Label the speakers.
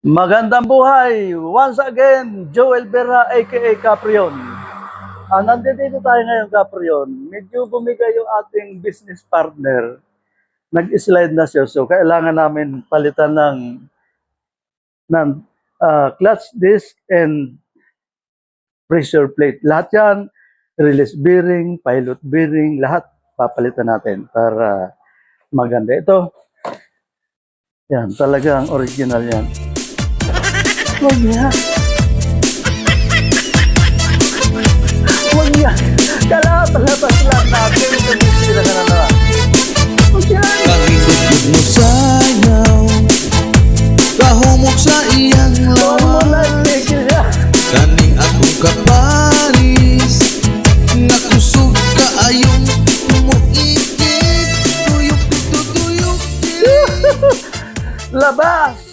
Speaker 1: Magandang buhay! Once again, Joel Berra aka Caprion. Ah, nandito tayo ngayon, Caprion. Medyo bumigay yung ating business partner. Nag-slide na siya. So, kailangan namin palitan ng, ng ah, clutch disc and pressure plate. Lahat yan, release bearing, pilot bearing, lahat papalitan natin para maganda. Ito, yan, talagang original yan. Huwag niya. Huwag niya. Kalata-latas lang natin. Nagsisira ka na naman. Huwag niya.
Speaker 2: Pangigod mo sayaw Kahumok sa iyang lawa. Kaning akong kaparis Nakusog ka ayong Muikik Tuyok dito tuyok
Speaker 1: Labas!